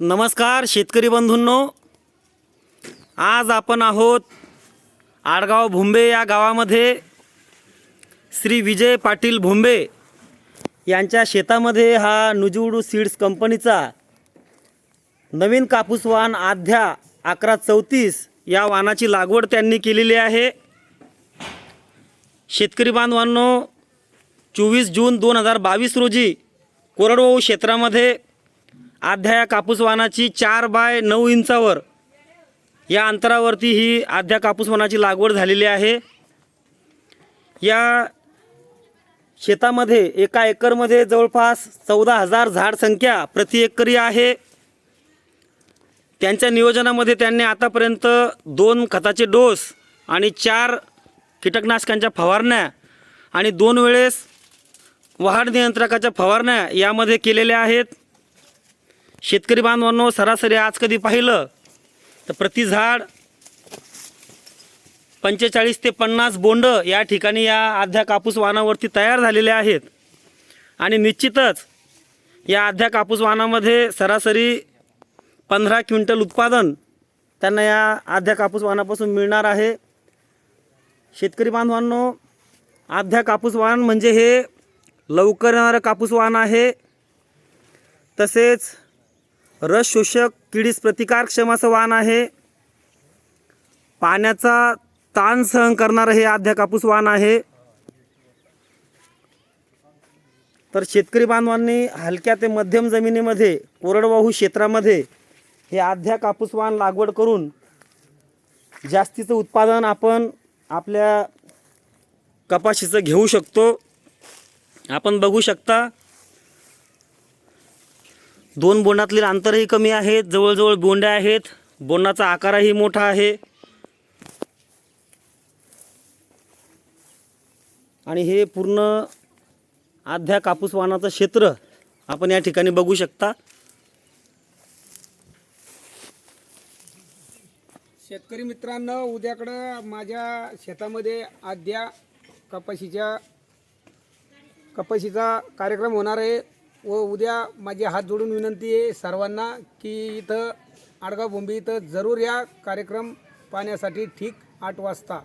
नमस्कार शेतकरी बंधूंनो. आज आपण आहोत आडगाव भोंबे या गावामध्ये. श्री विजय पाटील भोंबे यांच्या शेतामध्ये हा नुजुडू सीड्स कंपनीचा नवीन कापूस वाण आध्या अकरा चौतीस या वाणाची लागवड त्यांनी केलेली आहे. शेतकरी बांधवांनो चोवीस जून दोन हजार बावीस रोजी कोरडवाहू क्षेत्रामध्ये आध्या या कापूसवानाची चार बाय नऊ इंचावर या अंतरावरती ही आध्या कापूसवानाची लागवड झालेली आहे. या शेतामध्ये एका एकरमध्ये जवळपास चौदा हजार झाड संख्या प्रति एकरी आहे. त्यांच्या नियोजनामध्ये त्यांनी आतापर्यंत दोन खताचे डोस आणि चार कीटकनाशकांच्या फवारण्या आणि दोन वेळेस वाढ नियंत्रकाच्या फवारण्या यामध्ये केलेल्या आहेत. शेतकरी बांधवांनो सरासरी आज कधी पाहिलं तर प्रति झाड पंचेचाळीस ते पन्नास बोंड या ठिकाणी या आध्या कापूस वाहनावरती तयार झालेले आहेत. आणि निश्चितच या आध्या कापूस वाहनामध्ये सरासरी पंधरा क्विंटल उत्पादन त्यांना या आध्या कापूस वाहनापासून मिळणार आहे. शेतकरी बांधवांनो आध्या कापूस वाण म्हणजे हे लवकर येणारं कापूस वाण आहे. तसेच रस शोषक किडीस प्रतिकारक्षम असं वाण आहे. पाण्याचा ताण सहन करणारं हे आध्या कापूस वाण आहे. तर शेतकरी बांधवांनी हलक्या ते मध्यम जमिनीमध्ये कोरडवाहू क्षेत्रामध्ये हे आध्या कापूस वाण लागवड करून जास्तीचं उत्पादन आपण आपल्या कपाशीचं घेऊ शकतो. आपण बघू शकता दोन बोंडातले अंतरही कमी आहेत जवळजवळ बोंड्या आहेत. बोंडाचा आकारही मोठा आहे. आणि हे पूर्ण आध्या कापूस वाहनाचं क्षेत्र आपण या ठिकाणी बघू शकता. शेतकरी मित्रांनो उद्याकडं माझ्या शेतामध्ये आद्या कपाशीच्या कपाशीचा कार्यक्रम होणार आहे. व उद्या माझी हात जोडून विनंती आहे सर्वांना की इथं आडगाव बोंबी इथं जरूर या कार्यक्रम पाहण्यासाठी ठीक आठ वाजता.